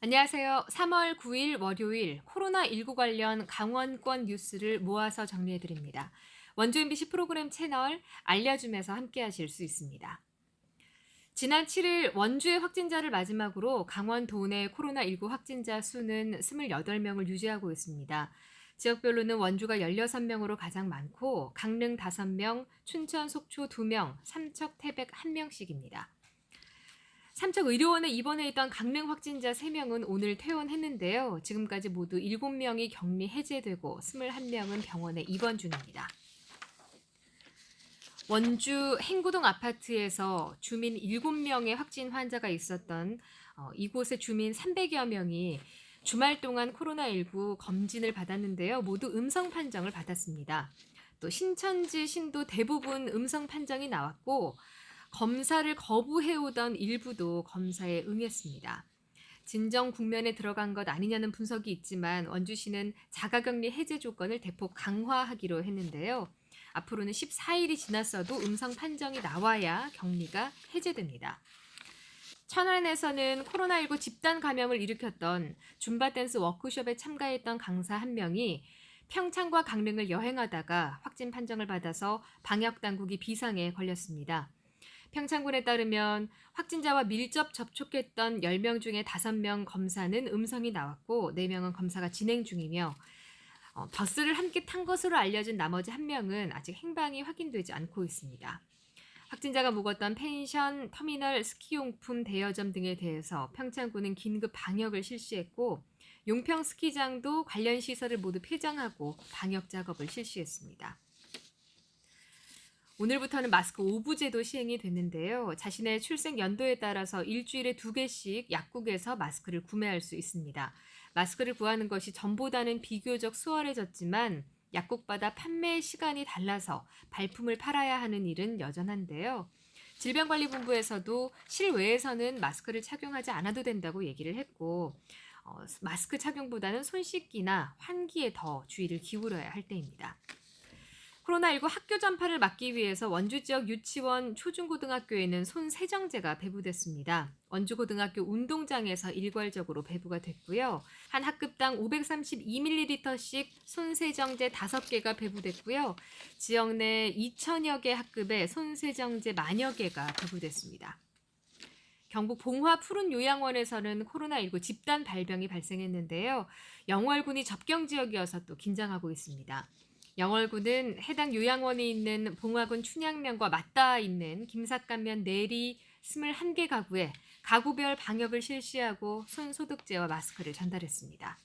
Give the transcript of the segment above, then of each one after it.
안녕하세요. 3월 9일 월요일 코로나19 관련 강원권 뉴스를 모아서 정리해 드립니다. 원주 MBC 프로그램 채널 알려줌에서 함께 하실 수 있습니다. 지난 7일 원주의 확진자를 마지막으로 강원 도내 코로나19 확진자 수는 28명을 유지하고 있습니다. 지역별로는 원주가 16명으로 가장 많고 강릉 5명, 춘천 속초 2명, 삼척 태백 1명씩입니다. 삼척 의료원에 입원해 있던 강릉 확진자 3명은 오늘 퇴원했는데요. 지금까지 모두 7명이 격리 해제되고 21명은 병원에 입원 중입니다. 원주 행구동 아파트에서 주민 7명의 확진 환자가 있었던 어, 이곳의 주민 300여 명이 주말 동안 코로나19 검진을 받았는데요. 모두 음성 판정을 받았습니다. 또 신천지 신도 대부분 음성 판정이 나왔고 검사를 거부해오던 일부도 검사에 응했습니다. 진정 국면에 들어간 것 아니냐는 분석이 있지만 원주시는 자가격리 해제 조건을 대폭 강화하기로 했는데요. 앞으로는 14일이 지났어도 음성 판정이 나와야 격리가 해제됩니다. 천안에서는 코로나19 집단 감염을 일으켰던 줌바 댄스 워크숍에 참가했던 강사 한 명이 평창과 강릉을 여행하다가 확진 판정을 받아서 방역 당국이 비상에 걸렸습니다. 평창군에 따르면 확진자와 밀접 접촉했던 10명 중에 5명 검사는 음성이 나왔고 4명은 검사가 진행 중이며 어, 버스를 함께 탄 것으로 알려진 나머지 1명은 아직 행방이 확인되지 않고 있습니다. 확진자가 묵었던 펜션, 터미널, 스키용품 대여점 등에 대해서 평창군은 긴급 방역을 실시했고 용평 스키장도 관련 시설을 모두 폐장하고 방역 작업을 실시했습니다. 오늘부터는 마스크 오부제도 시행이 됐는데요. 자신의 출생 연도에 따라서 일주일에 두 개씩 약국에서 마스크를 구매할 수 있습니다. 마스크를 구하는 것이 전보다는 비교적 수월해졌지만 약국마다 판매 시간이 달라서 발품을 팔아야 하는 일은 여전한데요. 질병관리본부에서도 실외에서는 마스크를 착용하지 않아도 된다고 얘기를 했고, 어, 마스크 착용보다는 손 씻기나 환기에 더 주의를 기울여야 할 때입니다. 코로나19 학교 전파를 막기 위해서 원주 지역 유치원 초중고등학교에는 손 세정제가 배부됐습니다. 원주고등학교 운동장에서 일괄적으로 배부가 됐고요. 한 학급당 532ml씩 손 세정제 5개가 배부됐고요. 지역 내 2천여 개 학급에 손 세정제 만여 개가 배부됐습니다. 경북 봉화 푸른 요양원에서는 코로나19 집단 발병이 발생했는데요. 영월군이 접경 지역이어서 또 긴장하고 있습니다. 영월군은 해당 요양원이 있는 봉화군 춘향면과 맞닿아 있는 김삿간면 내리 21개 가구에 가구별 방역을 실시하고 손소독제와 마스크를 전달했습니다.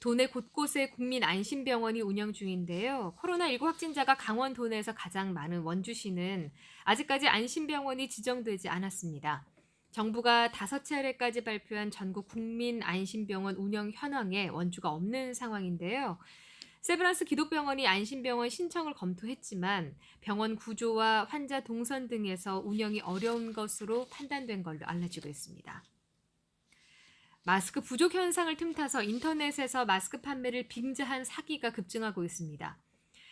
도내 곳곳에 국민 안심병원이 운영 중인데요. 코로나19 확진자가 강원 도 내에서 가장 많은 원주시는 아직까지 안심병원이 지정되지 않았습니다. 정부가 다섯 차례까지 발표한 전국 국민 안심병원 운영 현황에 원주가 없는 상황인데요. 세브란스 기독병원이 안심병원 신청을 검토했지만 병원 구조와 환자 동선 등에서 운영이 어려운 것으로 판단된 걸로 알려지고 있습니다. 마스크 부족 현상을 틈타서 인터넷에서 마스크 판매를 빙자한 사기가 급증하고 있습니다.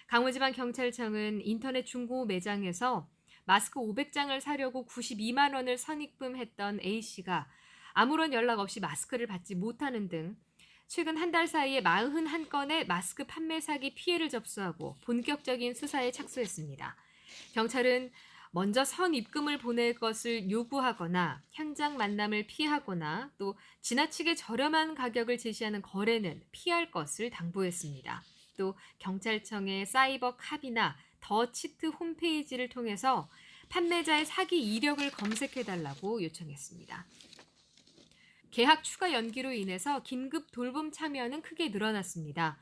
강원지방경찰청은 인터넷 중고 매장에서 마스크 500장을 사려고 92만 원을 선입금했던 A씨가 아무런 연락 없이 마스크를 받지 못하는 등 최근 한 달 사이에 41건의 마스크 판매 사기 피해를 접수하고 본격적인 수사에 착수했습니다. 경찰은 먼저 선 입금을 보낼 것을 요구하거나 현장 만남을 피하거나 또 지나치게 저렴한 가격을 제시하는 거래는 피할 것을 당부했습니다. 또 경찰청의 사이버 캅이나 더 치트 홈페이지를 통해서 판매자의 사기 이력을 검색해달라고 요청했습니다. 개학 추가 연기로 인해서 긴급 돌봄 참여는 크게 늘어났습니다.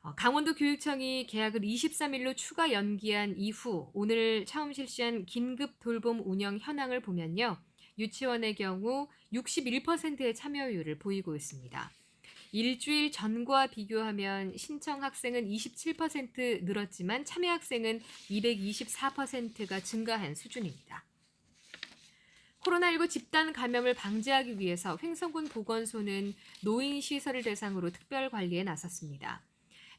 어, 강원도 교육청이 계약을 23일로 추가 연기한 이후 오늘 처음 실시한 긴급 돌봄 운영 현황을 보면요. 유치원의 경우 61%의 참여율을 보이고 있습니다. 일주일 전과 비교하면 신청 학생은 27% 늘었지만 참여 학생은 224%가 증가한 수준입니다. 코로나19 집단 감염을 방지하기 위해서 횡성군 보건소는 노인 시설을 대상으로 특별 관리에 나섰습니다.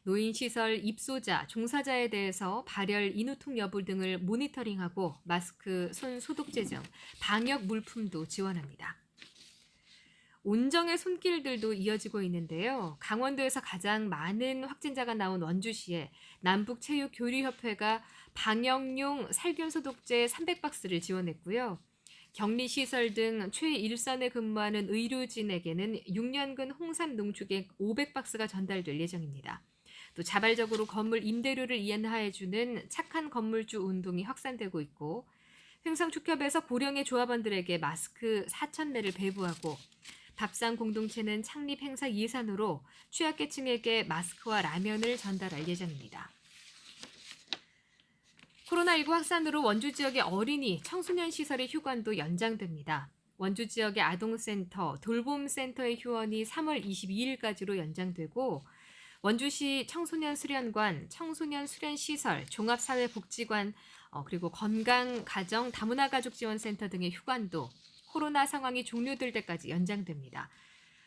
노인 시설 입소자, 종사자에 대해서 발열, 인후통 여부 등을 모니터링하고 마스크, 손 소독제 등 방역 물품도 지원합니다. 온정의 손길들도 이어지고 있는데요. 강원도에서 가장 많은 확진자가 나온 원주시에 남북체육교류협회가 방역용 살균 소독제 300박스를 지원했고요. 격리시설 등 최일선에 근무하는 의료진에게는 6년근 홍삼 농축액 500박스가 전달될 예정입니다. 또 자발적으로 건물 임대료를 이행하여주는 착한 건물주 운동이 확산되고 있고 횡성축협에서 고령의 조합원들에게 마스크 4,000매를 배부하고 밥상 공동체는 창립 행사 예산으로 취약계층에게 마스크와 라면을 전달할 예정입니다. 코로나19 확산으로 원주 지역의 어린이, 청소년 시설의 휴관도 연장됩니다. 원주 지역의 아동센터, 돌봄센터의 휴원이 3월 22일까지로 연장되고 원주시 청소년 수련관, 청소년 수련 시설, 종합사회복지관, 어, 그리고 건강 가정 다문화 가족 지원센터 등의 휴관도 코로나 상황이 종료될 때까지 연장됩니다.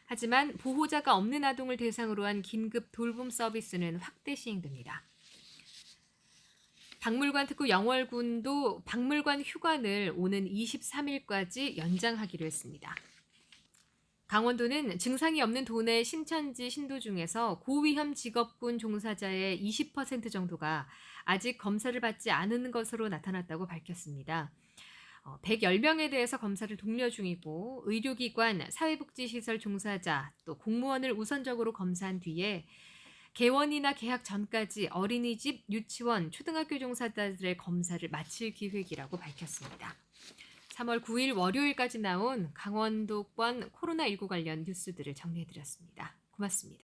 하지만 보호자가 없는 아동을 대상으로 한 긴급 돌봄 서비스는 확대 시행됩니다. 박물관 특구 영월군도 박물관 휴관을 오는 23일까지 연장하기로 했습니다. 강원도는 증상이 없는 도내 신천지 신도 중에서 고위험 직업군 종사자의 20% 정도가 아직 검사를 받지 않은 것으로 나타났다고 밝혔습니다. 어, 110명에 대해서 검사를 독려 중이고 의료기관, 사회복지시설 종사자, 또 공무원을 우선적으로 검사한 뒤에 개원이나 개학 전까지 어린이집, 유치원, 초등학교 종사자들의 검사를 마칠 계획이라고 밝혔습니다. 3월 9일 월요일까지 나온 강원도권 코로나19 관련 뉴스들을 정리해드렸습니다. 고맙습니다.